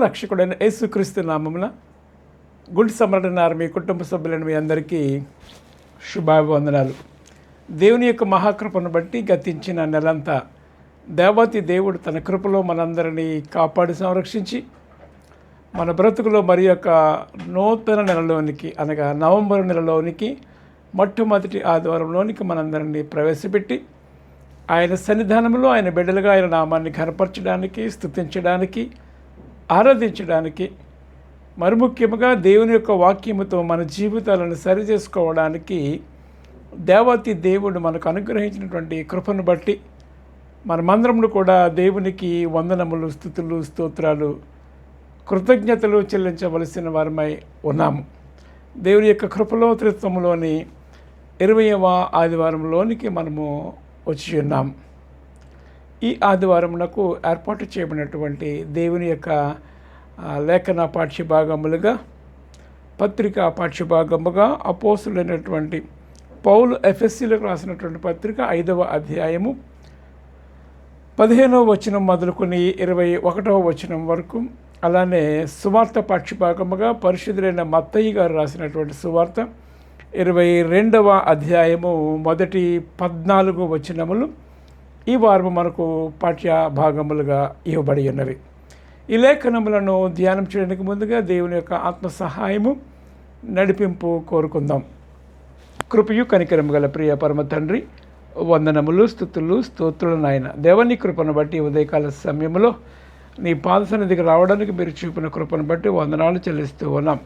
రక్షకుడైన యేసుక్రీస్తు నామమున గుంటి సమరణారు మీ కుటుంబ సభ్యులను మీ అందరికీ శుభాభివందనాలు. దేవుని యొక్క మహాకృపను బట్టి గతించిన నెలంతా దేవతి దేవుడు తన కృపలో మనందరినీ కాపాడి సంరక్షించి మన బ్రతుకులో మరి యొక్క నూతన నెలలోనికి అనగా నవంబర్ నెలలోనికి మొట్టమొదటి ఆదివారంలోనికి మనందరినీ ప్రవేశపెట్టి ఆయన సన్నిధానంలో ఆయన బిడ్డలుగా ఆయన నామాన్ని కనపరచడానికి స్తుతించడానికి ఆరాధించడానికి మరి ముఖ్యంగా దేవుని యొక్క వాక్యముతో మన జీవితాలను సరిచేసుకోవడానికి దేవాతి దేవుడు మనకు అనుగ్రహించినటువంటి కృపను బట్టి మనమందరమును కూడా దేవునికి వందనములు స్థుతులు స్తోత్రాలు కృతజ్ఞతలు చెల్లించవలసిన వారమై ఉన్నాము. దేవుని యొక్క కృపలో త్రిత్వంలోని ఇరవయవ ఆదివారంలోనికి మనము వచ్చి ఉన్నాం. ఈ ఆదివారమునకు ఏర్పాటు చేయబడినటువంటి దేవుని యొక్క లేఖన పాఠ్యభాగములుగా పత్రిక పాఠ్యభాగముగా అపోసులైనటువంటి పౌలు ఎఫ్ఎస్సీలకు రాసినటువంటి పత్రిక ఐదవ అధ్యాయము పదిహేనవ వచనం మొదలుకొని ఇరవై ఒకటవ వచనం వరకు అలానే సువార్త పాఠ్యభాగముగా పరిశుద్ధులైన మత్తయ్య గారు రాసినటువంటి సువార్త ఇరవై రెండవ అధ్యాయము మొదటి పద్నాలుగు వచనములు ఈ వారము మనకు పాఠ్య భాగములుగా ఇవ్వబడి ఉన్నవి. ఈ లేఖనములను ధ్యానం చేయడానికి ముందుగా దేవుని యొక్క ఆత్మ సహాయము నడిపింపు కోరుకుందాం. కృపయు కనికరము గల ప్రియ పరమ తండ్రి వందనములు స్థుతులు స్తోత్రులు నాయన. దేవని కృపను బట్టి ఉదయకాల సమయంలో నీ పాదసన్నిధికి రావడానికి మీరు చూపిన కృపను బట్టి వందనాలు చెల్లిస్తూ ఉన్నాం.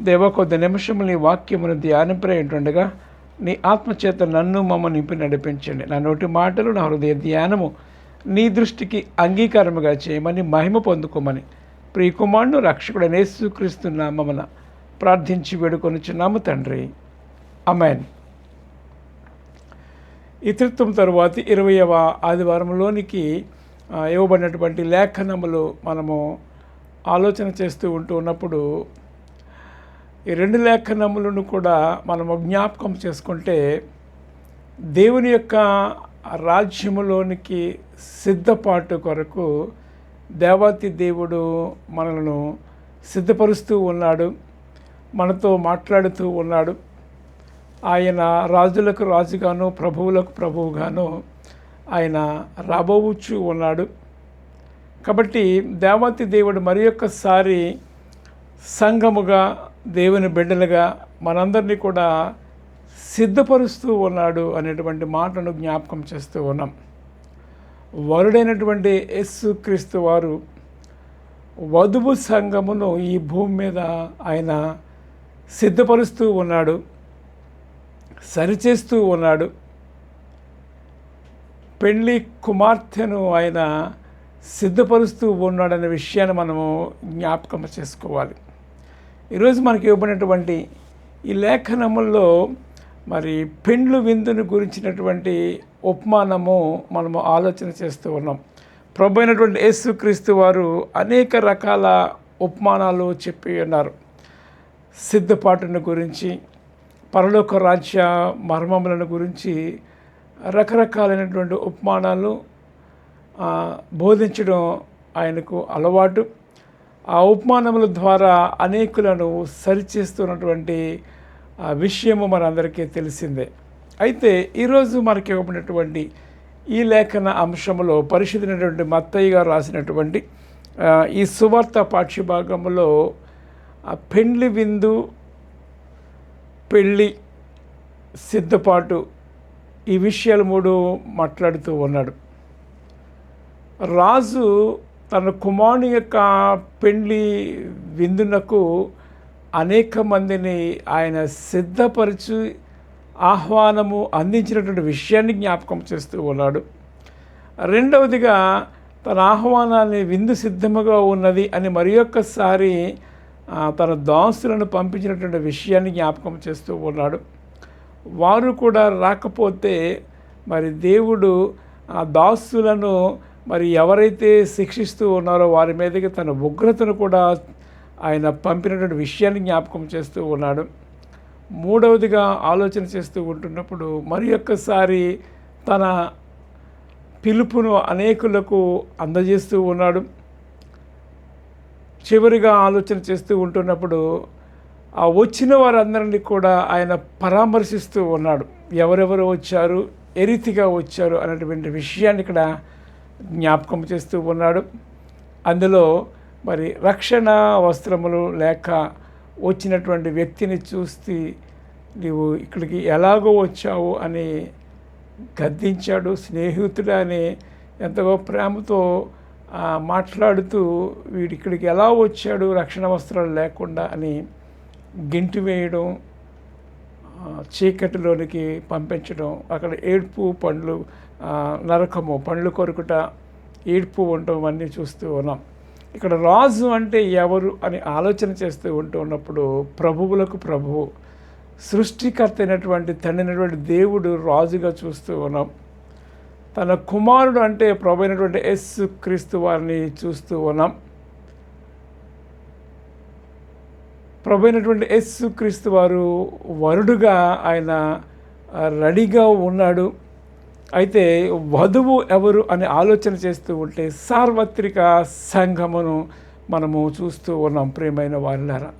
దేవ కొద్ది నిమిషములు నీ వాక్యమును ధ్యానింపై ఉంటుండగా నీ ఆత్మచేత నన్ను మమ్మ నింపి నడిపించండి. నా నోటి మాటలు నా హృదయ ధ్యానము నీ దృష్టికి అంగీకారముగా చేయమని మహిమ పొందుకోమని ప్రియకుమారుడు రక్షకుడు యేసుక్రీస్తు నామమున ప్రార్థించి వేడుకొనిచున్నాము తండ్రి. అమెన్ ఇతృత్వం తరువాత ఇరవయవ ఆదివారంలోనికి ఇవ్వబడినటువంటి లేఖనములు మనము ఆలోచన చేస్తూ ఉంటూ ఉన్నప్పుడు ఈ రెండు లేఖనములను కూడా మనము జ్ఞాపకం చేసుకుంటే దేవుని యొక్క రాజ్యములోనికి సిద్ధపాటు కొరకు దేవాతి దేవుడు మనలను సిద్ధపరుస్తూ ఉన్నాడు మనతో మాట్లాడుతూ ఉన్నాడు. ఆయన రాజులకు రాజుగాను ప్రభువులకు ప్రభువుగాను ఆయన రాబోవచ్చు ఉన్నాడు. కాబట్టి దేవతి దేవుడు మరి ఒక్కసారి సంఘముగా దేవుని బిడ్డలుగా మనందరినీ కూడా సిద్ధపరుస్తూ ఉన్నాడు అనేటువంటి మాటను జ్ఞాపకం చేస్తూ ఉన్నాం. వరుడైనటువంటి యేసు క్రీస్తు వారు వధువు సంఘమును ఈ భూమి మీద ఆయన సిద్ధపరుస్తూ ఉన్నాడు సరిచేస్తూ ఉన్నాడు. పెళ్ళి కుమార్తెను ఆయన సిద్ధపరుస్తూ ఉన్నాడనే విషయాన్ని మనము జ్ఞాపకం చేసుకోవాలి. ఈరోజు మనకి ఇవ్వబడినటువంటి ఈ లేఖనముల్లో మరి పెండ్లు విందుని గురించినటువంటి ఉపమానము మనము ఆలోచన చేస్తూ ఉన్నాం. ప్రభు అయినటువంటి యేసుక్రీస్తు వారు అనేక రకాల ఉపమానాలు చెప్పి ఉన్నారు. సిద్ధపాటును గురించి పరలోక రాజ్య మర్మములను గురించి రకరకాలైనటువంటి ఉపమానాలు బోధించడం ఆయనకు అలవాటు. ఆ ఉపమానముల ద్వారా అనేకులను సరిచేస్తున్నటువంటి ఆ విషయము మనందరికీ తెలిసిందే. అయితే ఈరోజు మనకి ఇవ్వబడినటువంటి ఈ లేఖన అంశంలో పరిశుద్ధమైనటువంటి మత్తయ్య గారు రాసినటువంటి ఈ సువార్త పాఠ్యభాగంలో పెండ్లి విందు పెళ్ళి సిద్ధపాటు ఈ విషయాలు మూడు మాట్లాడుతూ ఉన్నాడు. రాజు తన కుమారుని యొక్క పెండ్లి విందునకు అనేక మందిని ఆయన సిద్ధపరిచి ఆహ్వానము అందించినటువంటి విషయాన్ని జ్ఞాపకం చేస్తూ ఉన్నాడు. రెండవదిగా తన ఆహ్వానాన్ని విందు సిద్ధముగా ఉన్నది అని మరి ఒక్కసారి తన దాసులను పంపించినటువంటి విషయాన్ని జ్ఞాపకం చేస్తూ ఉన్నాడు. వారు కూడా రాకపోతే మరి దేవుడు ఆ దాసులను మరి ఎవరైతే శిక్షిస్తూ ఉన్నారో వారి మీదకి తన ఉగ్రతను కూడా ఆయన పంపినటువంటి విషయాన్ని జ్ఞాపకం చేస్తూ ఉన్నాడు. మూడవదిగా ఆలోచన చేస్తూ ఉంటున్నప్పుడు మరి ఒక్కసారి తన పిలుపును అనేకులకు అందజేస్తూ ఉన్నాడు. చివరిగా ఆలోచన చేస్తూ ఉంటున్నప్పుడు ఆ వచ్చిన వారందరినీ కూడా ఆయన పరామర్శిస్తూ ఉన్నాడు. ఎవరెవరు వచ్చారు ఏ రీతిగా వచ్చారు అనేటువంటి విషయాన్ని ఇక్కడ జ్ఞాపకం చేస్తూ ఉన్నాడు. అందులో మరి రక్షణ వస్త్రములు లేక వచ్చినటువంటి వ్యక్తిని చూసి నీవు ఇక్కడికి ఎలాగో వచ్చావు అని గద్దించాడు. స్నేహితుడు అని ఎంతగో ప్రేమతో మాట్లాడుతూ వీడి ఇక్కడికి ఎలా వచ్చాడు రక్షణ వస్త్రాలు లేకుండా అని గింటి వేయడం చీకటిలోనికి పంపించడం అక్కడ ఏడుపు పండ్లు నరకము పండ్లు కొరుకుట ఏడ్పు ఉండటం అన్నీ చూస్తూ ఉన్నాం. ఇక్కడ రాజు అంటే ఎవరు అని ఆలోచన చేస్తూ ఉంటూ ఉన్నప్పుడు ప్రభువులకు ప్రభువు సృష్టికర్త అయినటువంటి తండ్రి దేవుడు రాజుగా చూస్తూ ఉన్నాం. తన కుమారుడు అంటే ప్రభు అయినటువంటి ఎస్ క్రీస్తు వారిని చూస్తూ ఉన్నాం. ప్రభు అయినటువంటి ఎస్సు క్రీస్తు వారు వరుడుగా ఆయన రెడీగా ఉన్నాడు. అయితే వధువు ఎవరు అని ఆలోచన చేస్తూ ఉంటే సార్వత్రిక సంఘమును మనము చూస్తూ ఉన్నాం ప్రేమైన వారిలారా.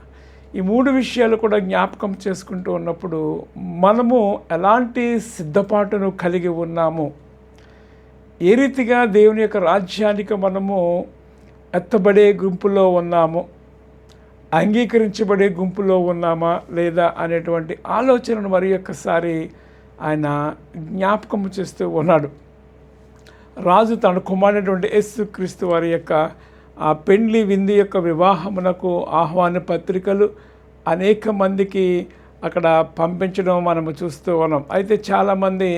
ఈ మూడు విషయాలు కూడా జ్ఞాపకం చేసుకుంటూ ఉన్నప్పుడు మనము ఎలాంటి సిద్ధపాటును కలిగి ఉన్నాము? ఏ రీతిగా దేవుని యొక్క రాజ్యానికి మనము ఎత్తబడే గుంపులో ఉన్నాము? అంగీకరించబడే గుంపులో ఉన్నామా లేదా అనేటువంటి ఆలోచనను మరి ఒక్కసారి ఆయన జ్ఞాపకం చేస్తూ ఉన్నాడు. రాజు తన కుమారుడైనటువంటి యేసు క్రీస్తు వారి యొక్క ఆ పెండ్లి విందు యొక్క వివాహమునకు ఆహ్వాన పత్రికలు అనేక మందికి అక్కడ పంపించడం మనము చూస్తూ ఉన్నాం. అయితే చాలామంది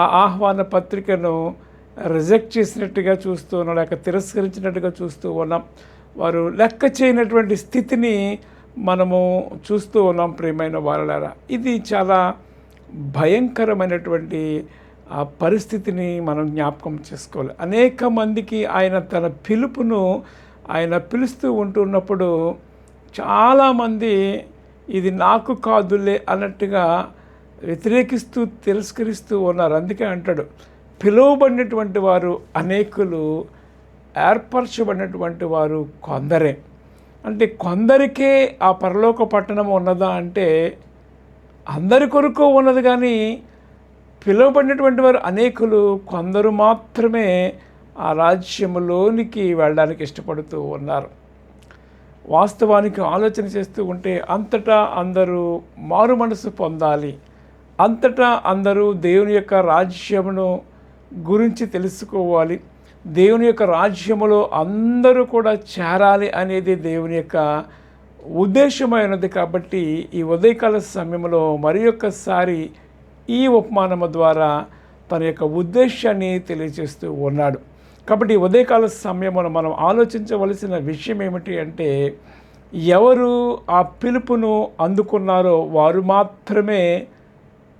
ఆ ఆహ్వాన పత్రికను రిజెక్ట్ చేసినట్టుగా చూస్తూ ఉన్నాం లేక తిరస్కరించినట్టుగా చూస్తూ ఉన్నాం. వారు లెక్క చేయనటువంటి స్థితిని మనము చూస్తూ ఉన్నాం ప్రియమైన వారలారా. ఇది చాలా భయంకరమైనటువంటి ఆ పరిస్థితిని మనం జ్ఞాపకం చేసుకోవాలి. అనేక మందికి ఆయన తన పిలుపును ఆయన పిలుస్తూ ఉంటున్నప్పుడు చాలామంది ఇది నాకు కాదులే అన్నట్టుగా వ్యతిరేకిస్తూ తిరస్కరిస్తూ ఉన్నారు. అందుకే అంటాడు పిలువబడినటువంటి వారు అనేకులు ఏర్పరచబడినటువంటి వారు కొందరే. అంటే కొందరికే ఆ పరలోక పట్టణం ఉన్నదా అంటే అందరి కొరకు ఉన్నది కానీ పిలువబడినటువంటి వారు అనేకులు కొందరు మాత్రమే ఆ రాజ్యములోనికి వెళ్ళడానికి ఇష్టపడుతూ ఉన్నారు. వాస్తవానికి ఆలోచన చేస్తూ ఉంటే అంతటా అందరూ మారు మనసు పొందాలి. అంతటా అందరూ దేవుని యొక్క రాజ్యమును గురించి తెలుసుకోవాలి. దేవుని యొక్క రాజ్యములో అందరూ కూడా చేరాలి అనేది దేవుని యొక్క ఉద్దేశమైనది కాబట్టి ఈ ఉదయకాల సమయంలో మరి ఒక్కసారి ఈ ఉపమానము ద్వారా తన యొక్క ఉద్దేశాన్ని తెలియజేస్తూ ఉన్నాడు. కాబట్టి ఉదయకాల సమయంలో మనం ఆలోచించవలసిన విషయం ఏమిటి అంటే ఎవరు ఆ పిలుపును అందుకున్నారో వారు మాత్రమే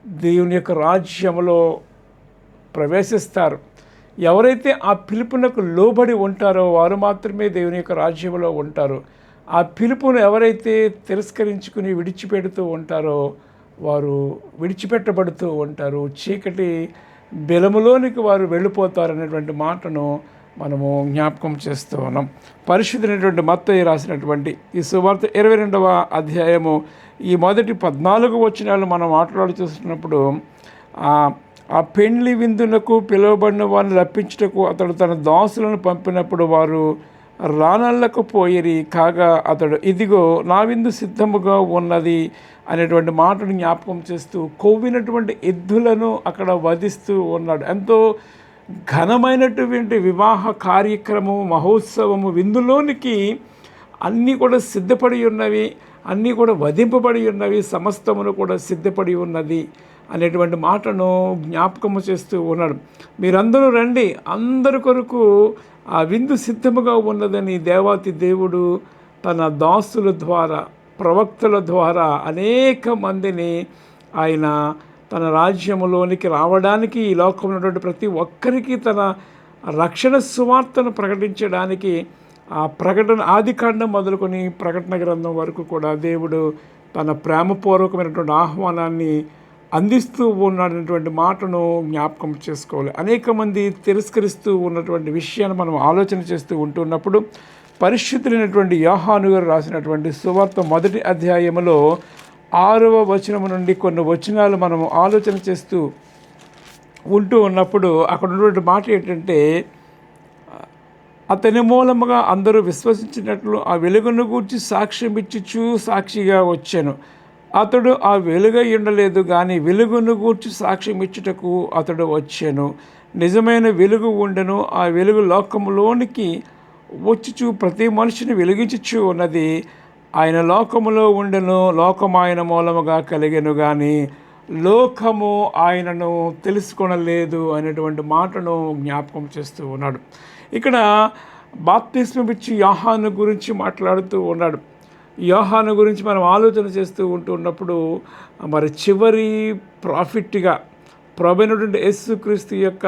దేవుని యొక్క రాజ్యములో ప్రవేశిస్తారు. ఎవరైతే ఆ పిలుపునకు లోబడి ఉంటారో వారు మాత్రమే దేవుని యొక్క రాజ్యంలో ఉంటారు. ఆ పిలుపును ఎవరైతే తిరస్కరించుకుని విడిచిపెడుతూ ఉంటారో వారు విడిచిపెట్టబడుతూ ఉంటారు. చీకటి బెలములోనికి వారు వెళ్ళిపోతారు అనేటువంటి మాటను మనము జ్ఞాపకం చేస్తూ ఉన్నాం. పరిశుద్ధమైనటువంటి మత్తయ్య రాసినటువంటి ఈ సువార్త ఇరవై రెండవ అధ్యాయము ఈ మొదటి పద్నాలుగు వచనాలు మనం మాట్లాడి చూస్తున్నప్పుడు ఆ ఆ పెండ్లి విందునకు పిలువబడిన వారిని రప్పించుటకు అతడు తన దాసులను పంపినప్పుడు వారు రానళ్ళకు పోయిరి కాగా అతడు ఇదిగో నా విందు సిద్ధముగా ఉన్నది అనేటువంటి మాటను జ్ఞాపకం చేస్తూ కొవ్వినటువంటి ఎద్దులను అక్కడ వధిస్తూ ఉన్నాడు. ఎంతో ఘనమైనటువంటి వివాహ కార్యక్రమము మహోత్సవము. విందులోనికి అన్నీ కూడా సిద్ధపడి ఉన్నవి అన్నీ కూడా వధింపబడి ఉన్నవి సమస్తమును కూడా సిద్ధపడి ఉన్నది అనేటువంటి మాటను జ్ఞాపకము చేస్తూ ఉన్నాడు. మీరందరూ రండి అందరి కొరకు ఆ విందు సిద్ధముగా ఉన్నదని దేవాతి దేవుడు తన దాసుల ద్వారా ప్రవక్తల ద్వారా అనేక మందిని ఆయన తన రాజ్యములోనికి రావడానికి ఈ లోకంలో ఉన్నటువంటి ప్రతి ఒక్కరికి తన రక్షణ సువార్తను ప్రకటించడానికి ఆ ప్రకటన ఆది కాండం మొదలుకొని ప్రకటన గ్రంథం వరకు కూడా దేవుడు తన ప్రేమపూర్వకమైనటువంటి ఆహ్వానాన్ని అందిస్తూ ఉన్నటువంటి మాటను జ్ఞాపకం చేసుకోవాలి. అనేక మంది తిరస్కరిస్తూ ఉన్నటువంటి విషయాన్ని మనం ఆలోచన చేస్తూ ఉంటున్నప్పుడు పరిశుద్ధులైనటువంటి యోహాను గారు రాసినటువంటి సువార్త మొదటి అధ్యాయములో ఆరవ వచనము నుండి కొన్ని వచనాలు మనం ఆలోచన చేస్తూ ఉంటూ ఉన్నప్పుడు అక్కడ ఉన్నటువంటి మాట ఏంటంటే అతని మూలముగా అందరూ విశ్వసించినట్లు ఆ వెలుగును గూర్చి సాక్ష్యం ఇచ్చిచూ సాక్షిగా వచ్చాను. అతడు ఆ వెలుగై ఉండలేదు కానీ వెలుగును గూర్చి సాక్ష్యం ఇచ్చుటకు అతడు వచ్చాను. నిజమైన వెలుగు ఉండెను. ఆ వెలుగు లోకములోనికి వచ్చుచు ప్రతి మనిషిని వెలిగించుచు ఉన్నది. ఆయన లోకములో ఉండెను లోకం ఆయన మూలముగా కలిగెను కానీ లోకము ఆయనను తెలుసుకొనలేదు అనేటువంటి మాటను జ్ఞాపకం చేస్తూ ఉన్నాడు. ఇక్కడ బాప్తిస్మం ఇచ్చి యాహాను గురించి మాట్లాడుతూ ఉన్నాడు. యోహాను గురించి మనం ఆలోచన చేస్తూ ఉంటున్నప్పుడు మరి చివరి ప్రాఫిట్గా ప్రభునటువంటి యేసుక్రీస్తు యొక్క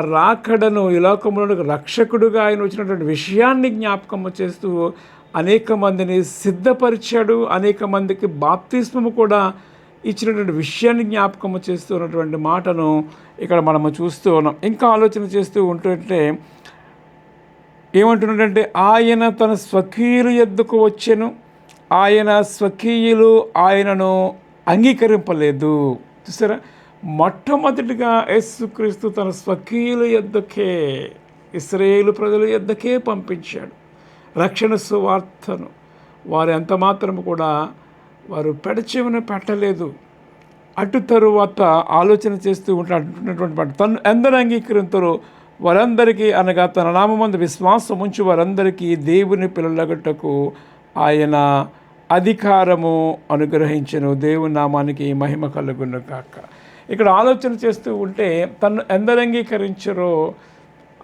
రాకడను ఈ లోకంలో రక్షకుడుగా ఆయన వచ్చినటువంటి విషయాన్ని జ్ఞాపకం చేస్తూ అనేక మందిని సిద్ధపరిచాడు. అనేక మందికి బాప్తిస్మము కూడా ఇచ్చినటువంటి విషయాన్ని జ్ఞాపకం చేస్తూ ఉన్నటువంటి మాటను ఇక్కడ మనము చూస్తూ ఉన్నాం. ఇంకా ఆలోచన చేస్తూ ఉంటుంటే ఏమంటున్నాడంటే ఆయన తన స్వకీయులు ఎద్దుకు వచ్చెను ఆయన స్వకీయులు ఆయనను అంగీకరింపలేదు. చూసారా? మొట్టమొదటిగా యేసుక్రీస్తు తన స్వకీయుల ఎద్దకే ఇస్రాయేలు ప్రజల ఎద్దకే పంపించాడు. రక్షణ సువార్తను. వారు ఎంత మాత్రం కూడా వారు పెడచెవిన పెట్టలేదు. అటు తరువాత ఆలోచన చేస్తూ ఉంటున్నటువంటి తను ఎందరు అంగీకరింతారో వారందరికీ అనగా తన నామందు విశ్వాసం ఉంచి వారందరికీ దేవుని పిల్లలగటకు ఆయన అధికారము అనుగ్రహించను. దేవుని నామానికి మహిమ కలుగును కాక ఇక్కడ ఆలోచన చేస్తూ ఉంటే తను ఎందరంగీకరించరో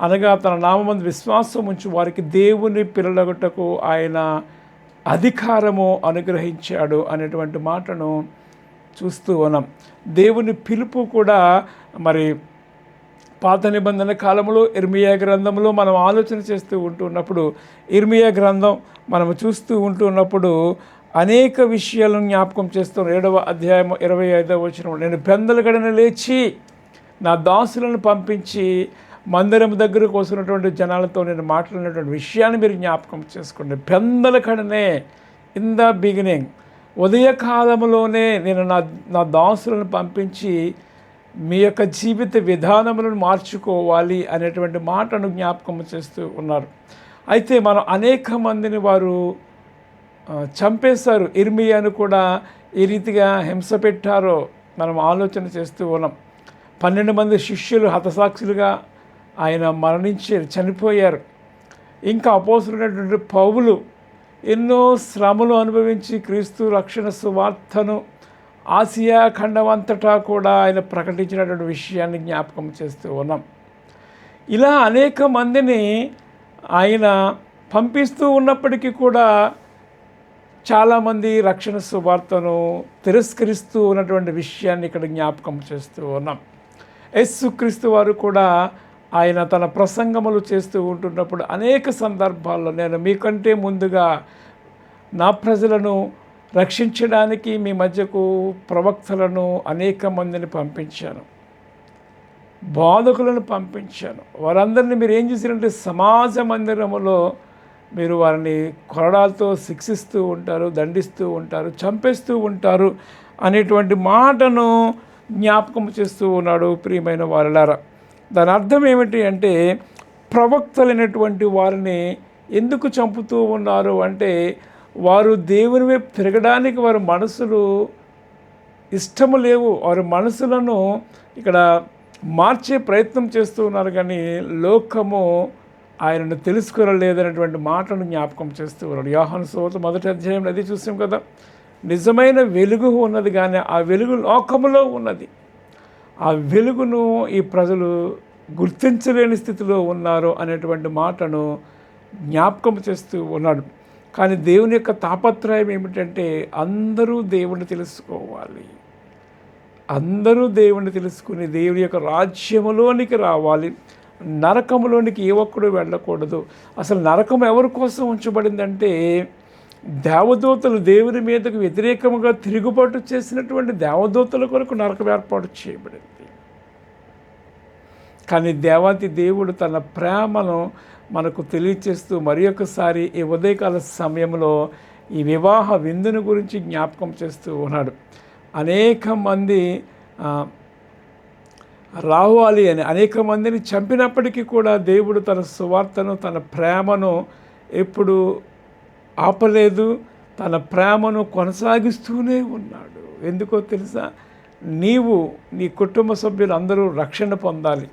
అనగా తన నామందు విశ్వాసం ఉంచి వారికి దేవుని పిల్లలగటకు ఆయన అధికారము అనుగ్రహించాడు అనేటువంటి మాటను చూస్తూ ఉన్నాం. దేవుని పిలుపు కూడా మరి పాత నిబంధన కాలంలో ఇర్మియా గ్రంథంలో మనం ఆలోచన చేస్తూ ఉంటున్నప్పుడు ఇర్మియా గ్రంథం మనం చూస్తూ ఉంటున్నప్పుడు అనేక విషయాలను జ్ఞాపకం చేస్తున్న ఏడవ అధ్యాయం ఇరవై ఐదవ వచ్చిన నేను పెందల లేచి నా దాసులను పంపించి మందిరం దగ్గరకు వస్తున్నటువంటి జనాలతో నేను మాట్లాడినటువంటి విషయాన్ని మీరు జ్ఞాపకం చేసుకోండి. పెందల కడనే ఇన్ ద బిగినింగ్ ఉదయకాలంలోనే నేను నా నా దాసులను పంపించి మీ యొక్క జీవిత విధానములను మార్చుకోవాలి అనేటువంటి మాటను జ్ఞాపకం చేస్తూ ఉన్నారు. అయితే మనం అనేక మందిని వారు చంపేశారు. ఇర్మియాను కూడా ఈ రీతిగా హింస పెట్టారో మనం ఆలోచన చేస్తూ ఉన్నాం. పన్నెండు మంది శిష్యులు హతసాక్షులుగా ఆయన మరణించి చనిపోయారు. ఇంకా అపోసులైనటువంటి పౌలు ఎన్నో శ్రమలు అనుభవించి క్రీస్తు రక్షణ సువార్తను ఆసియా ఖండం అంతటా కూడా ఆయన ప్రకటించినటువంటి విషయాన్ని జ్ఞాపకం చేస్తూ ఉన్నాం. ఇలా అనేక మందిని ఆయన పంపిస్తూ ఉన్నప్పటికీ కూడా చాలామంది రక్షణ సువార్తను తిరస్కరిస్తూ ఉన్నటువంటి విషయాన్ని ఇక్కడ జ్ఞాపకం చేస్తూ ఉన్నాం. క్రీస్తు వారు కూడా ఆయన తన ప్రసంగములు చేస్తూ ఉంటున్నప్పుడు అనేక సందర్భాల్లో నేను మీకంటే ముందుగా నా ప్రజలను రక్షించడానికి మీ మధ్యకు ప్రవక్తలను అనేక మందిని పంపించాను. బాధకులను పంపించాను. వారందరినీ మీరు ఏం చేశారంటే సమాజ మందిరములో మీరు వారిని కొరడాలతో శిక్షిస్తూ ఉంటారు దండిస్తూ ఉంటారు చంపేస్తూ ఉంటారు అనేటువంటి మాటను జ్ఞాపకం చేస్తూ ఉన్నాడు ప్రియమైన వారలారా. దాని అర్థం ఏమిటి అంటే ప్రవక్తలైనటువంటి వారిని ఎందుకు చంపుతూ ఉన్నారు అంటే వారు దేవుని వైపు తిరగడానికి వారి మనసులు ఇష్టము లేవు. వారి మనసులను ఇక్కడ మార్చే ప్రయత్నం చేస్తూ ఉన్నారు. కానీ లోకము ఆయనను తెలుసుకోలేదనేటువంటి మాటను జ్ఞాపకం చేస్తూ ఉన్నాడు. యోహాను సోత మొదటి అధ్యాయంలో అది చూసాం కదా. నిజమైన వెలుగు ఉన్నది కానీ ఆ వెలుగు లోకములో ఉన్నది. ఆ వెలుగును ఈ ప్రజలు గుర్తించలేని స్థితిలో ఉన్నారు అనేటువంటి మాటను జ్ఞాపకం చేస్తూ ఉన్నాడు. కానీ దేవుని యొక్క తాపత్రయం ఏమిటంటే అందరూ దేవుణ్ణి తెలుసుకోవాలి. అందరూ దేవుణ్ణి తెలుసుకుని దేవుని యొక్క రాజ్యములోనికి రావాలి. నరకములోనికి ఏ ఒక్కడు వెళ్ళకూడదు. అసలు నరకం ఎవరి కోసం ఉంచబడిందంటే దేవదూతలు దేవుని మీదకు వ్యతిరేకముగా తిరుగుబాటు చేసినటువంటి దేవదూతల కొరకు నరకం ఏర్పాటు చేయబడింది. కానీ దేవాతి దేవుడు తన ప్రేమను మనకు తెలియచేస్తూ మరి ఒకసారి ఈ ఉదయకాల సమయంలో ఈ వివాహ విందును గురించి జ్ఞాపకం చేస్తూ ఉన్నాడు. అనేక మంది రావాలి అని అనేక మందిని చంపినప్పటికీ కూడా దేవుడు తన సువార్తను తన ప్రేమను ఎప్పుడు ఆపలేదు. తన ప్రేమను కొనసాగిస్తూనే ఉన్నాడు. ఎందుకో తెలుసా? నీవు నీ కుటుంబ సభ్యులు అందరూ రక్షణ పొందాలి.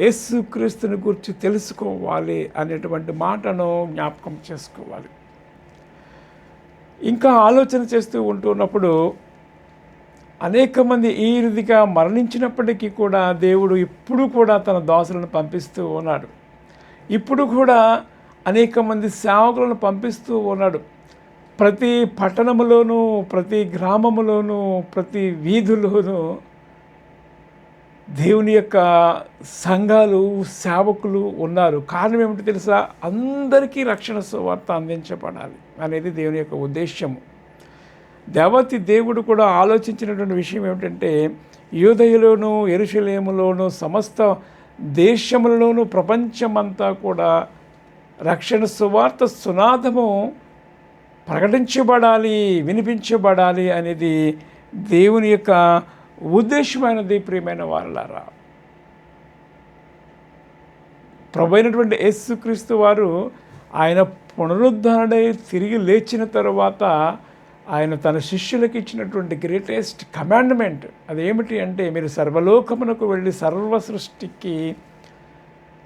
యేసుక్రీస్తుని గురించి తెలుసుకోవాలి అనేటువంటి మాటను జ్ఞాపకం చేసుకోవాలి. ఇంకా ఆలోచన చేస్తూ ఉంటున్నప్పుడు అనేక మంది ఈ రీతిగా మరణించినప్పటికీ కూడా దేవుడు ఇప్పుడు కూడా తన దాసులను పంపిస్తూ ఉన్నాడు. ఇప్పుడు కూడా అనేక మంది సేవకులను పంపిస్తూ ఉన్నాడు. ప్రతి పట్టణములోనూ ప్రతి గ్రామములోనూ ప్రతి వీధుల్లోనూ దేవుని యొక్క సంఘాలు సేవకులు ఉన్నారు. కారణం ఏమిటి తెలుసా? అందరికీ రక్షణ సువార్త అందించబడాలి అనేది దేవుని యొక్క ఉద్దేశము దేవతి దేవుడు కూడా ఆలోచించినటువంటి విషయం ఏమిటంటే యూదయలోను ఎరుషలేములోను సమస్త దేశములలోను ప్రపంచమంతా కూడా రక్షణ సువార్త సునాదము ప్రకటించబడాలి వినిపించబడాలి అనేది దేవుని యొక్క ఉద్దేశమైనది ప్రియమైన వాళ్ళారా ప్రభైనటువంటి యేసుక్రీస్తు వారు ఆయన పునరుద్ధరణై తిరిగి లేచిన తరువాత ఆయన తన శిష్యులకు ఇచ్చినటువంటి గ్రేటెస్ట్ కమాండ్మెంట్ అదేమిటి అంటే మీరు సర్వలోకమునకు వెళ్ళి సర్వ సృష్టికి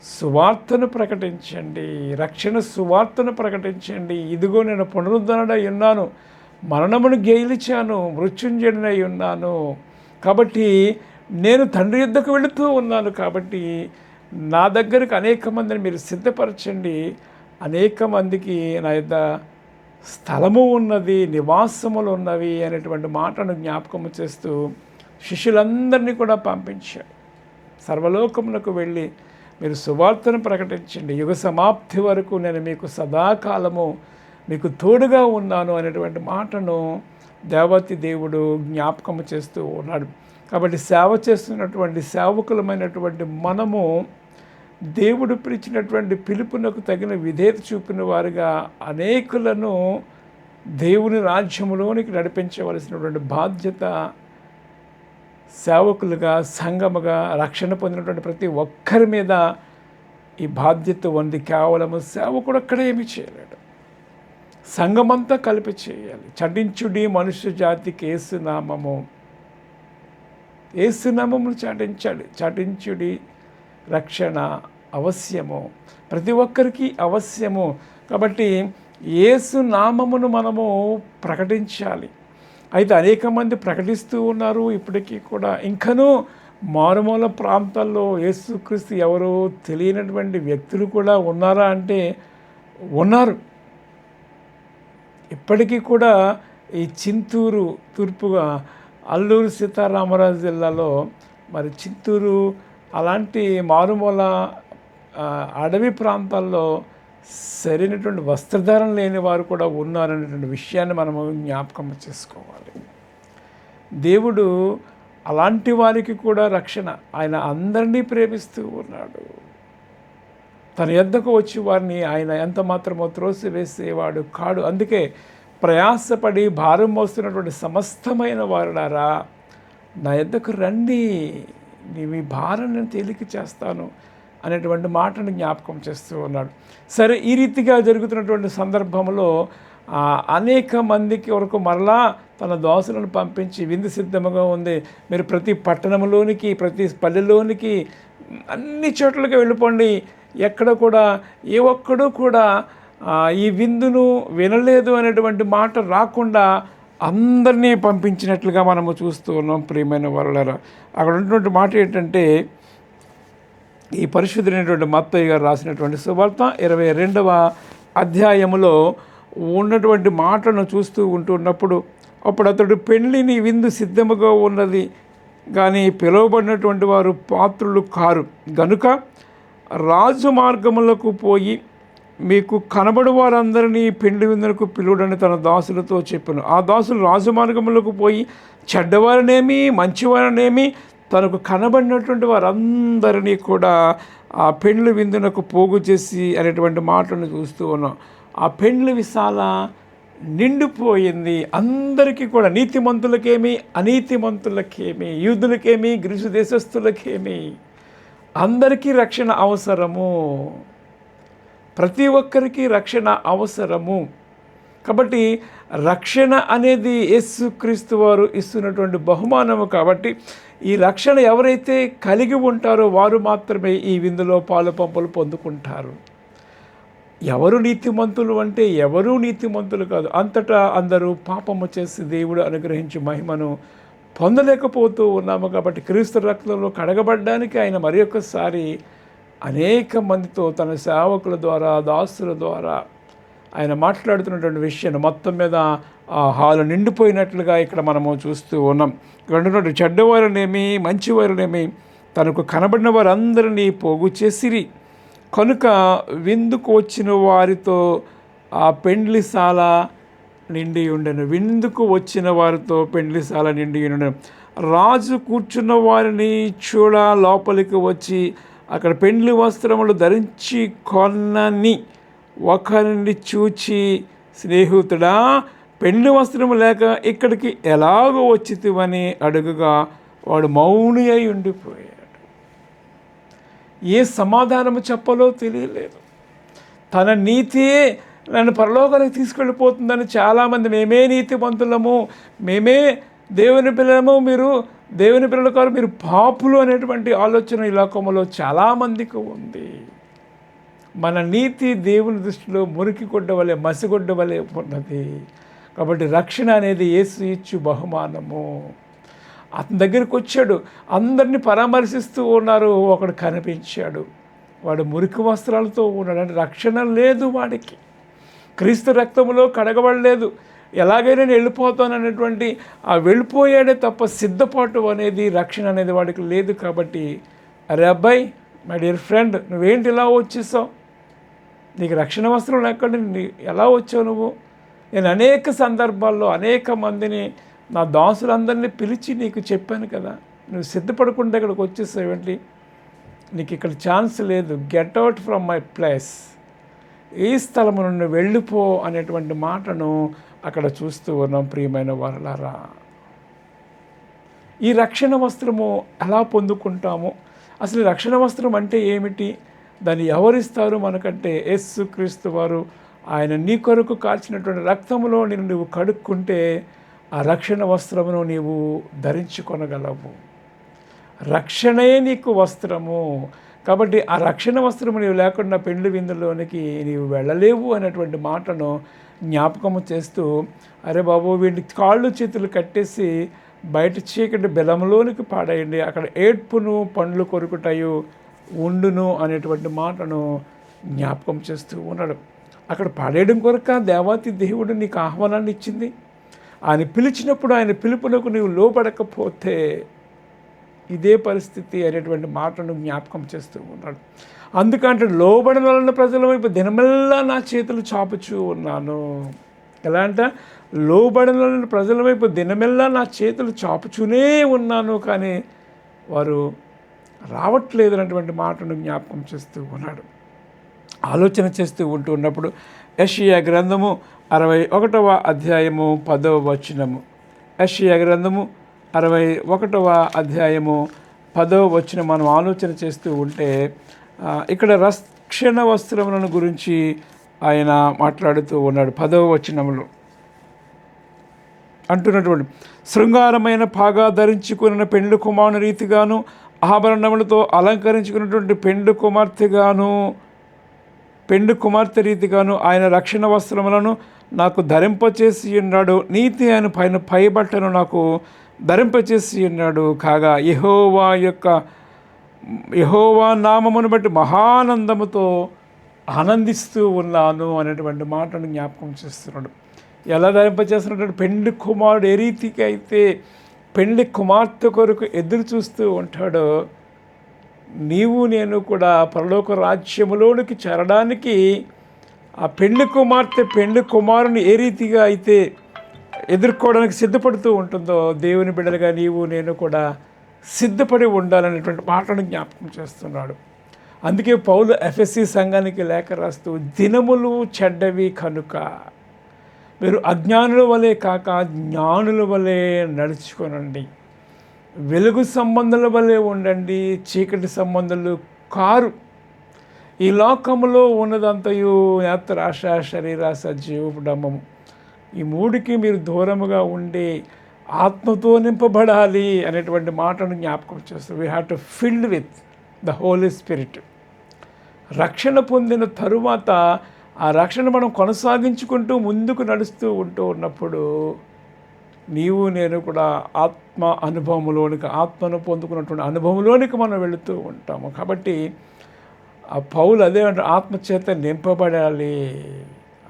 సువార్తను ప్రకటించండి రక్షణ సువార్తను ప్రకటించండి. ఇదిగో నేను పునరుద్ధరణై ఉన్నాను మరణమును గెలిచాను మృత్యుంజడినై ఉన్నాను. కాబట్టి నేను తండ్రి యుద్ధకు వెళుతూ ఉన్నాను కాబట్టి నా దగ్గరకు అనేక మందిని మీరు సిద్ధపరచండి. అనేక మందికి నా యొక్క స్థలము ఉన్నది నివాసములు ఉన్నవి అనేటువంటి మాటను జ్ఞాపకము చేస్తూ శిష్యులందరినీ కూడా పంపించాడు. సర్వలోకములకు వెళ్ళి మీరు సువార్తను ప్రకటించండి. యుగ సమాప్తి వరకు నేను మీకు సదాకాలము మీకు తోడుగా ఉన్నాను అనేటువంటి మాటను దేవతి దేవుడు జ్ఞాపకము చేస్తూ ఉన్నాడు. కాబట్టి సేవ చేస్తున్నటువంటి సేవకులమైనటువంటి మనము దేవుడు పిలిచినటువంటి పిలుపునకు తగిన విధేయత చూపిన వారుగా అనేకులను దేవుని రాజ్యములోనికి నడిపించవలసినటువంటి బాధ్యత సేవకులుగా సంఘముగా రక్షణ పొందినటువంటి ప్రతి ఒక్కరి మీద ఈ బాధ్యత ఉంది. కేవలము సేవకుడు అక్కడ ఏమి చేయలేడు. సంఘమంతా కలిపి చేయాలి. చడించుడి మనుష్య జాతికి ఏసునామము ఏసునామమును చాటించాలి చాటించుడి. రక్షణ అవశ్యము. ప్రతి ఒక్కరికి అవశ్యము. కాబట్టి ఏసు నామమును మనము ప్రకటించాలి. అయితే అనేక మంది ప్రకటిస్తూ ఉన్నారు. ఇప్పటికీ కూడా ఇంకనూ మారుమూల ప్రాంతాల్లో యేసుక్రీస్తు ఎవరో తెలియనటువంటి వ్యక్తులు కూడా ఉన్నారా అంటే ఉన్నారు. ఇప్పటికీ కూడా ఈ చింతూరు తూర్పుగా అల్లూరు సీతారామరాజు జిల్లాలో మరి చిత్తూరు అలాంటి మారుమూల అడవి ప్రాంతాల్లో సరైనటువంటి వస్త్రధారణ లేని వారు కూడా ఉన్నారనేటువంటి విషయాన్ని మనము జ్ఞాపకం చేసుకోవాలి. దేవుడు అలాంటి వారికి కూడా రక్షణ ఆయన అందరినీ ప్రేమిస్తూ ఉన్నాడు. తన యొద్దకు వచ్చి వారిని ఆయన ఎంత మాత్రమో త్రోసివేసేవాడు కాడు. అందుకే ప్రయాసపడి భారం మోస్తున్నటువంటి సమస్తమైన వారులారా నా ఎద్దకు రండి నీ మీ భారం నేను తేలిక చేస్తాను అనేటువంటి మాటను జ్ఞాపకం చేస్తూ ఉన్నాడు. సరే ఈ రీతిగా జరుగుతున్నటువంటి సందర్భంలో అనేక మందికి వరకు మరలా తన దోసలను పంపించి విందు సిద్ధముగా ఉంది. మీరు ప్రతి పట్టణంలోనికి ప్రతి పల్లెలోనికి అన్ని చోట్లకి వెళ్ళిపోండి. ఎక్కడ కూడా ఏ ఒక్కడూ కూడా ఈ విందును వినలేదు అనేటువంటి మాట రాకుండా అందరినీ పంపించినట్లుగా మనము చూస్తూ ఉన్నాం ప్రియమైన వరలరా. అక్కడ ఉన్నటువంటి మాట ఏంటంటే ఈ పరిశుద్ధులైనటువంటి మత్తయ్య గారు రాసినటువంటి సువార్త ఇరవై రెండవ అధ్యాయములో ఉన్నటువంటి మాటలను చూస్తూ ఉంటున్నప్పుడు అప్పుడు అతడు పెళ్ళిని విందు సిద్ధముగా ఉన్నది. కానీ పిలువబడినటువంటి వారు పాత్రులు కారు. గనుక రాజు మార్గములకు పోయి మీకు కనబడు వారందరినీ పిండి విందులకు పిలువడని తన దాసులతో చెప్పాను. ఆ దాసులు రాజమార్గములకు పోయి చెడ్డవారినేమి మంచివారినేమి తనకు కనబడినటువంటి వారందరినీ కూడా ఆ పెండ్లు విందునకు పోగు చేసి అనేటువంటి మాటలను చూస్తూ ఉన్నాం. ఆ పెండ్లు విశాల నిండిపోయింది. అందరికీ కూడా నీతిమంతులకేమి అనీతిమంతులకేమి యూదులకేమి గ్రీసు దేశస్థులకేమి అందరికీ రక్షణ అవసరము. ప్రతి ఒక్కరికి రక్షణ అవసరము. కాబట్టి రక్షణ అనేది యేసుక్రీస్తు వారు ఇస్తున్నటువంటి బహుమానము కాబట్టి ఈ రక్షణ ఎవరైతే కలిగి ఉంటారో వారు మాత్రమే ఈ విందులో పాలు పంపులు పొందుకుంటారు. ఎవరు నీతిమంతులు అంటే ఎవరూ నీతిమంతులు కాదు. అంతటా అందరూ పాపము చేసి దేవుడు అనుగ్రహించి మహిమను పొందలేకపోతూ ఉన్నాము కాబట్టి క్రీస్తు రక్తంలో కడగబడ్డానికి ఆయన మరి అనేక మందితో తన సేవకుల ద్వారా దాసుల ద్వారా ఆయన మాట్లాడుతున్నటువంటి విషయాన్ని మొత్తం మీద ఆ హాలు నిండిపోయినట్లుగా ఇక్కడ మనము చూస్తూ ఉన్నాం. ఇక్కడ చెడ్డవారునేమి మంచివారునేమి తనకు కనబడిన వారందరినీ పోగు చేసిరి. కనుక విందుకు వచ్చిన వారితో ఆ పెండ్లిశాల నిండి ఉండెను. విందుకు వచ్చిన వారితో పెండ్లిశాల నిండి ఉండెను. రాజు కూర్చున్న వారిని చూడ లోపలికి వచ్చి అక్కడ పెండ్లి వస్త్రములు ధరించి కొన్నని ఒకరిని చూచి స్నేహితుడా పెండ్లి వస్త్రము లేక ఇక్కడికి ఎలాగో వచ్చితివని అడుగుగా వాడు మౌని అయి ఉండిపోయాడు. ఏ సమాధానము చెప్పలో తెలియలేదు. తన నీతి నన్ను పరలోకానికి తీసుకెళ్ళిపోతుందని చాలామంది మేమే నీతివంతులము మేమే దేవుని పిల్లలము మీరు దేవుని పిల్లలకారు మీరు పాపులు అనేటువంటి ఆలోచన ఈ లోకంలో చాలామందికి ఉంది. మన నీతి దేవుని దృష్టిలో మురికి కొడ్డ వలె మసిగొడ్డ వలె ఉన్నది. కాబట్టి రక్షణ అనేది యేసు ఇచ్చు బహుమానము. అతని దగ్గరికి వచ్చాడు. అందరినీ పరామర్శిస్తూ ఉన్నారు. ఒకడు కనిపించాడు. వాడు మురికి వస్త్రాలతో ఉన్నాడు. అంటే రక్షణ లేదు వాడికి. క్రీస్తు రక్తంలో కడగబడలేదు. ఎలాగైనా నేను వెళ్ళిపోతాను అనేటువంటి ఆ వెళ్ళిపోయాడే తప్ప సిద్ధపాటు అనేది రక్షణ అనేది వాడికి లేదు కాబట్టి అరే అబ్బాయి మై డియర్ ఫ్రెండ్ నువ్వేంటి ఇలా వచ్చేసావు? నీకు రక్షణ వస్త్రం లేకుండా నీ ఎలా వచ్చావు నువ్వు? నేను అనేక సందర్భాల్లో అనేక మందిని నా దాసులందరినీ పిలిచి నీకు చెప్పాను కదా. నువ్వు సిద్ధపడకుండా ఇక్కడికి వచ్చేసావేంటి నీకు ఇక్కడ ఛాన్స్ లేదు. Get out from my place ఈ స్థలము నుండి వెళ్ళిపో అనేటువంటి మాటను అక్కడ చూస్తూ ఉన్నాం ప్రియమైన వారలారా. ఈ రక్షణ వస్త్రము ఎలా పొందుకుంటాము? అసలు రక్షణ వస్త్రం అంటే ఏమిటి? దాన్ని ఎవరిస్తారు మనకంటే? యస్సు క్రీస్తు వారు ఆయన నీ కొరకు కాల్చినటువంటి రక్తంలో నేను నువ్వు కడుక్కుంటే ఆ రక్షణ వస్త్రమును నీవు ధరించుకొనగలవు. రక్షణే నీకు వస్త్రము. కాబట్టి ఆ రక్షణ వస్త్రము నీవు లేకుండా పెండ్లి విందులోనికి నీవు వెళ్ళలేవు అనేటువంటి మాటను జ్ఞాపకము చేస్తూ అరే బాబు వీడి కాళ్ళు చేతులు కట్టేసి బయట చీకటి బెలంలోనికి పాడేయండి. అక్కడ ఏడ్పును పండ్లు కొరుకుటాయు ఉండును అనేటువంటి మాటను జ్ఞాపకం చేస్తూ ఉన్నాడు. అక్కడ పాడేయడం కొరక దేవాతి దేవుడు నీకు ఆహ్వానాన్ని ఇచ్చింది. ఆయన పిలిచినప్పుడు ఆయన పిలుపునకు నీవు లోపడకపోతే ఇదే పరిస్థితి అనేటువంటి మాటను జ్ఞాపకం చేస్తూ ఉన్నాడు. అందుకంటే లోబడిన వలన ప్రజల వైపు దినమెల్లా నా చేతులు చాపుచూ ఉన్నాను. ఎలా అంటే లోబడిన వలన ప్రజల వైపు దినమెల్లా నా చేతులు చాపుచూనే ఉన్నాను కానీ వారు రావట్లేదు అన్నటువంటి మాటను జ్ఞాపకం చేస్తూ ఉన్నాడు. ఆలోచన చేస్తూ ఉంటూ ఉన్నప్పుడు యషియా గ్రంథము అరవై ఒకటవ అధ్యాయము పదవ వచనము. యషియా గ్రంథము అరవై ఒకటవ అధ్యాయము పదవ వచనం మనం ఆలోచన చేస్తూ ఉంటే ఇక్కడ రక్షణ వస్త్రములను గురించి ఆయన మాట్లాడుతూ ఉన్నాడు. పదవ వచనములో. అంటున్నటువంటి శృంగారమైన పాగా ధరించుకున్న పెండ్లి కుమారుని రీతిగాను ఆభరణములతో అలంకరించుకున్నటువంటి పెండు కుమార్తెగాను పెండు కుమార్తె రీతిగాను ఆయన రక్షణ వస్త్రములను నాకు ధరింపచేసి ఉన్నాడు. నీతి ఆయన పైన పైబట్టను నాకు ధరింపచేసి ఉన్నాడు. కాగా యహోవా యొక్క యహోవా నామమును బట్టి మహానందముతో ఆనందిస్తూ ఉన్నాను అనేటువంటి మాటను జ్ఞాపకం చేస్తున్నాడు. ఎలా ధరింపచేస్తున్నటువంటి పెండి కుమారుడు ఏ రీతికి అయితే పెండి కుమార్తె కొరకు ఎదురు చూస్తూ ఉంటాడో నీవు నేను కూడా పరలోక రాజ్యములోనికి చేరడానికి ఆ పెండ్లి కుమార్తె పెండ్లి కుమారుని ఏ రీతిగా అయితే ఎదుర్కోవడానికి సిద్ధపడుతూ ఉంటుందో దేవుని బిడ్డలుగా నీవు నేను కూడా సిద్ధపడి ఉండాలనేటువంటి మాటను జ్ఞాపకం చేస్తున్నాడు. అందుకే పౌలు ఎఫ్ఎస్సి సంఘానికి లేఖ రాస్తూ దినములు చెడ్డవి కనుక మీరు అజ్ఞానుల వలె కాక జ్ఞానుల వలె నడుచుకునండి. వెలుగు సంబంధాల వలె ఉండండి చీకటి సంబంధాలు కారు. ఈ లోకంలో ఉన్నదంతయు నేత్రాశ శరీరాశ జీవడమము ఈ మూడికి మీరు దూరముగా ఉండే ఆత్మతో నింపబడాలి అనేటువంటి మాటను జ్ఞాపకం చేస్తారు we have to filled with the Holy Spirit రక్షణ పొందిన తరువాత ఆ రక్షణ మనం కొనసాగించుకుంటూ ముందుకు నడుస్తూ ఉంటూ ఉన్నప్పుడు నీవు నేను కూడా ఆత్మ అనుభవంలోనికి ఆత్మను పొందుకున్నటువంటి అనుభవంలోనికి మనం వెళుతూ ఉంటాము. కాబట్టి ఆ పౌలు అదే ఆత్మ ఆత్మచేత నింపబడాలి.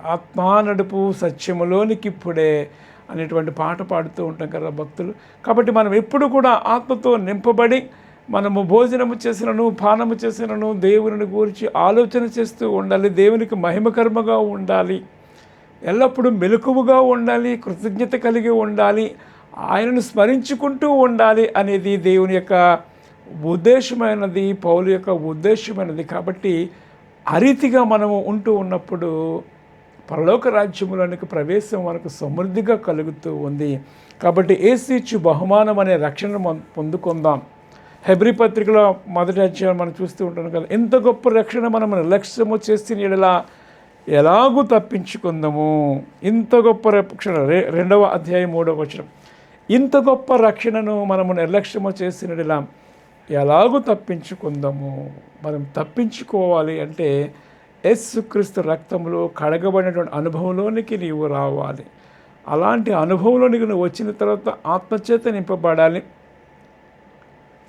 ఆత్మా నడుపు సత్యములోనికి ఇప్పుడే అనేటువంటి పాట పాడుతూ ఉంటాం కదా భక్తులు. కాబట్టి మనం ఎప్పుడు కూడా ఆత్మతో నింపబడి మనము భోజనము చేసినను పానము చేసినను దేవుని గురించి ఆలోచన చేస్తూ ఉండాలి. దేవునికి మహిమకర్మగా ఉండాలి. ఎల్లప్పుడూ మెలకువగా ఉండాలి కృతజ్ఞత కలిగి ఉండాలి ఆయనను స్మరించుకుంటూ ఉండాలి అనేది దేవుని యొక్క ఉద్దేశమైనది పౌలు యొక్క ఉద్దేశమైనది. కాబట్టి అరీతిగా మనము ఉంటూ ఉన్నప్పుడు పరలోక రాజ్యములోనికి ప్రవేశం మనకు సమృద్ధిగా కలుగుతూ ఉంది. కాబట్టి ఏసీచ్చు బహుమానం అనే రక్షణ పొందుకుందాం. హెబ్రి పత్రికలో మొదటి అధ్యాయం మనం చూస్తూ ఉంటాం కదా ఎంత గొప్ప రక్షణ మనం నిర్లక్ష్యము చేసిన ఇలా ఎలాగూ తప్పించుకుందాము. ఇంత గొప్ప రక్షణ రెండవ అధ్యాయం మూడవ వచనం. ఇంత గొప్ప రక్షణను మనము నిర్లక్ష్యము చేసినలా ఎలాగూ తప్పించుకుందాము. మనం తప్పించుకోవాలి అంటే యేసుక్రీస్తు రక్తంలో కడగబడినటువంటి అనుభవంలోనికి నీవు రావాలి. అలాంటి అనుభవంలోనికి నువ్వు వచ్చిన తర్వాత ఆత్మచేత నింపబడాలి.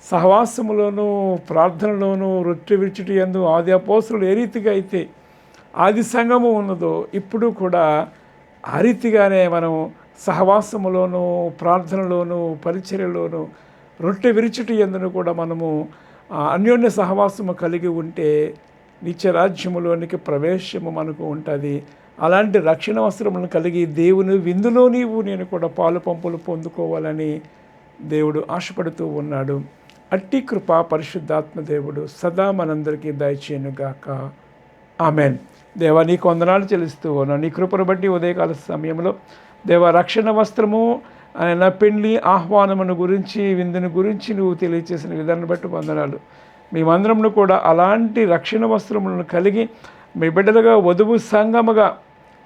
సహవాసంలోనూ ప్రార్థనలోనూ రొట్టె విడిచిటి ఎందు ఆది అపోసులు ఏ రీతిగా అయితే ఆది సంఘము ఉన్నదో ఇప్పుడు కూడా ఆ రీతిగానే మనం సహవాసములోనూ ప్రార్థనలోనూ పరిచర్యలోనూ రొట్టె విరిచిటి ఎందును కూడా మనము అన్యోన్య సహవాసము కలిగి ఉంటే నిత్యరాజ్యములోనికి ప్రవేశము మనకు ఉంటుంది. అలాంటి రక్షణ వస్త్రములను కలిగి దేవుని విందులో నీవు నేను కూడా పాలు పంపులు పొందుకోవాలని దేవుడు ఆశపడుతూ ఉన్నాడు. అట్టి కృప పరిశుద్ధాత్మ దేవుడు సదా మనందరికీ దయచేయనుగాక. ఆమెన్. దేవ నీ కొందనాలు చెల్లిస్తూ ఉన్నాను. నీ కృపను బట్టి ఉదయకాల సమయంలో దేవ రక్షణ వస్త్రము ఆయన పెళ్ళి ఆహ్వానమును గురించి విందుని గురించి నువ్వు తెలియచేసిన విధానం బట్టి వందనాలు. మేమందరంలో కూడా అలాంటి రక్షణ వస్త్రములను కలిగి మీ బిడ్డలుగా వధువు సంగముగా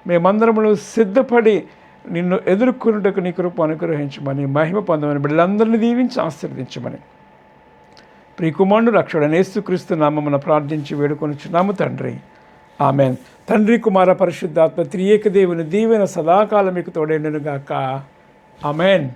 మేమందరములు సిద్ధపడి నిన్ను ఎదుర్కొనుటకు నీ కృప అనుగ్రహించమని మహిమ పొందమని బిడ్డలందరినీ దీవించి ఆశీర్వదించమని. ప్రియకుమారుడు రక్షణ నేస్తుక్రీస్తు నామమున ప్రార్థించి వేడుకొనిచున్నాము తండ్రి. ఆమెన్. తండ్రి కుమార పరిశుద్ధాత్మ త్రియేక దేవుని దీవెన సదాకాలం మీకు తోడేనుగాక ఆమెన్.